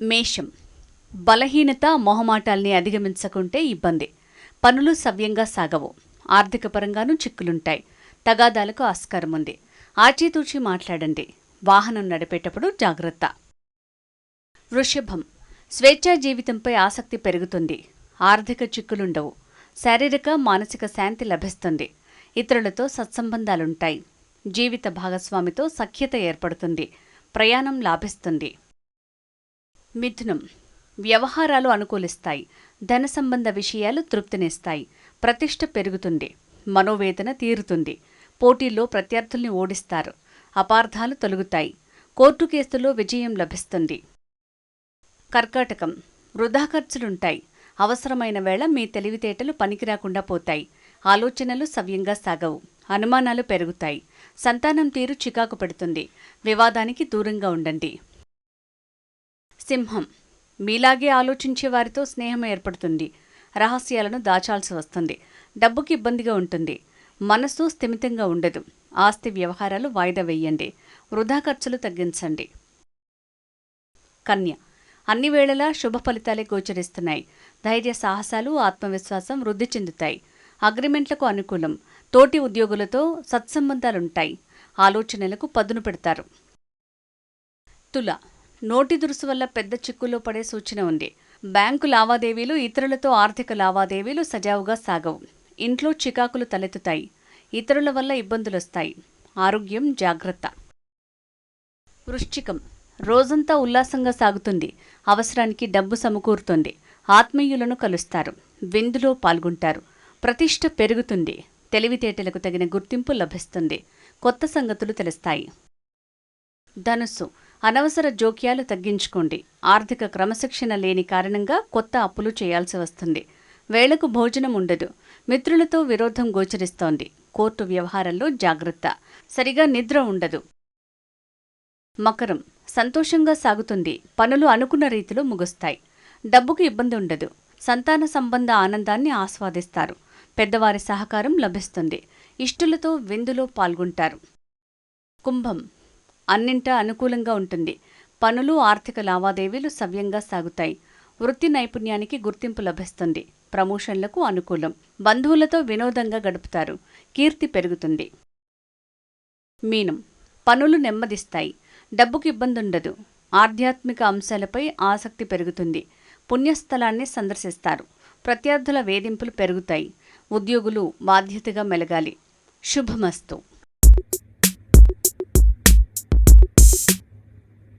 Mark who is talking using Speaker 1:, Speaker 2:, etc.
Speaker 1: మేషం. బలహీనత మొహమాటాల్ని అధిగమించకుంటే ఇబ్బంది. పనులు సవ్యంగా సాగవు. ఆర్థిక పరంగానూ చిక్కులుంటాయి. తగాదాలకు ఆస్కారం ఉంది ఆచితూచి మాట్లాడండి. వాహనం నడిపేటప్పుడు జాగ్రత్త. వృషభం. స్వేచ్ఛా జీవితంపై ఆసక్తి పెరుగుతుంది. ఆర్థిక చిక్కులుండవు. శారీరక మానసిక శాంతి లభిస్తుంది. ఇతరులతో సత్సంబంధాలుంటాయి. జీవిత భాగస్వామితో సఖ్యత ఏర్పడుతుంది. ప్రయాణం లాభిస్తుంది. మిథునం. వ్యవహారాలు అనుకూలిస్తాయి. ధన సంబంధ విషయాలు తృప్తినిస్తాయి. ప్రతిష్ట పెరుగుతుంది. మనోవేదన తీరుతుంది. పోటీల్లో ప్రత్యర్థుల్ని ఓడిస్తారు. అపార్థాలు తొలగుతాయి. కోర్టు కేసులో విజయం లభిస్తుంది. కర్కాటకం. వృధా ఖర్చులుంటాయి. అవసరమైన వేళ మీ తెలివితేటలు పనికిరాకుండా పోతాయి. ఆలోచనలు సవ్యంగా సాగవు. అనుమానాలు పెరుగుతాయి. సంతానం తీరు చికాకు పెడుతుంది. వివాదానికి దూరంగా ఉండండి. సింహం. మీలాగే ఆలోచించే వారితో స్నేహం ఏర్పడుతుంది. రహస్యాలను దాచాల్సి వస్తుంది. డబ్బుకి ఇబ్బందిగా ఉంటుంది. మనసు స్థిమితంగా ఉండదు. ఆస్తి వ్యవహారాలు వాయిదా వేయండి. వృధా ఖర్చులు తగ్గించండి. కన్య. అన్ని వేళలా శుభ ఫలితాలే గోచరిస్తున్నాయి. ధైర్య సాహసాలు ఆత్మవిశ్వాసం వృద్ధి చెందుతాయి. అగ్రిమెంట్లకు అనుకూలం. తోటి ఉద్యోగులతో సత్సంబంధాలుంటాయి. ఆలోచనలకు పదును పెడతారు. తుల. నోటి దురుసు వల్ల పెద్ద చిక్కుల్లో పడే సూచన ఉంది. బ్యాంకు లావాదేవీలు ఇతరులతో ఆర్థిక లావాదేవీలు సజావుగా సాగవు. ఇంట్లో చికాకులు తలెత్తుతాయి. ఇతరుల వల్ల ఇబ్బందులొస్తాయి. ఆరోగ్యం జాగ్రత్త. వృశ్చికం. రోజంతా ఉల్లాసంగా సాగుతుంది. అవసరానికి డబ్బు సమకూరుతుంది. ఆత్మీయులను కలుస్తారు. విందులో పాల్గొంటారు. ప్రతిష్ట పెరుగుతుంది. తెలివితేటలకు తగిన గుర్తింపు లభిస్తుంది. కొత్త సంగతులు తెలుస్తాయి. ధనుస్సు అనవసర జోక్యాలు తగ్గించుకోండి. ఆర్థిక క్రమశిక్షణ లేని కారణంగా కొత్త అప్పులు చేయాల్సి వస్తుంది. వేళకు భోజనం ఉండదు. మిత్రులతో విరోధం గోచరిస్తోంది. కోర్టు వ్యవహారంలో జాగ్రత్త. సరిగా నిద్ర ఉండదు. మకరం. సంతోషంగా సాగుతుంది. పనులు అనుకున్న రీతిలో ముగుస్తాయి. డబ్బుకు ఇబ్బంది ఉండదు. సంతాన సంబంధ ఆనందాన్ని ఆస్వాదిస్తారు. పెద్దవారి సహకారం లభిస్తుంది. ఇష్టులతో విందులో పాల్గొంటారు. కుంభం. అన్నింటా అనుకూలంగా ఉంటుంది. పనులు ఆర్థిక లావాదేవీలు సవ్యంగా సాగుతాయి. వృత్తి నైపుణ్యానికి గుర్తింపు లభిస్తుంది. ప్రమోషన్లకు అనుకూలం. బంధువులతో వినోదంగా గడుపుతారు. కీర్తి పెరుగుతుంది. మీనం. పనులు నెమ్మదిస్తాయి. డబ్బుకు ఇబ్బంది ఉండదు ఆధ్యాత్మిక అంశాలపై ఆసక్తి పెరుగుతుంది. పుణ్యస్థలాన్ని సందర్శిస్తారు. ప్రత్యర్థుల వేధింపులు పెరుగుతాయి. ఉద్యోగులు బాధ్యతగా మెలగాలి. శుభమస్తు.